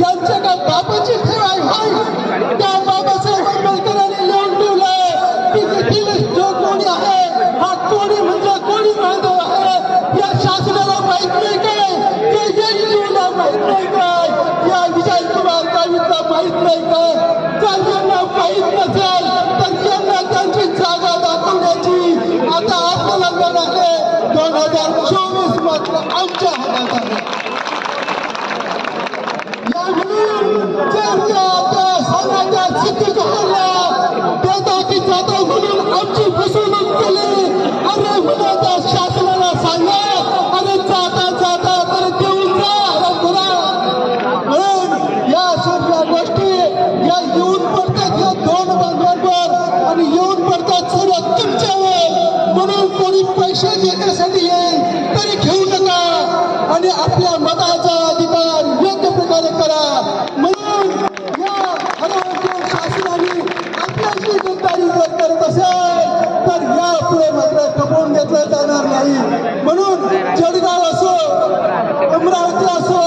यांच्या का बाबाची ठेवाय होय. त्या बाबासाहेब आंबेडकरांनी लिहून ठेवलंय. की तेथील जो कोणी आहे हा कोणी म्हणजे कोणी बांधव आहे? या शासनाला माहीत नाही काय ते जेडीयूला माहीत नाही काय या विजय कुमार गावीतला माहीत नाही काय त्यांना माहीत नसेल तर त्यांना त्यांची जागा दाखवण्याची आता आपल्याला आहे. दोन हजार चोवीस मात्र आमच्या हातात आहे. म्हणून कोणी पैसे देण्यासाठी येईल तरी घेऊ नका. आणि आपल्या मताचा अधिकार योग्य प्रकारे करा. म्हणून या शासनाने आपल्याशी गुंतारी जर करत असेल तर यापुढे मात्र खपवून घेतलं जाणार नाही. म्हणून जळगाव असो अमरावती असो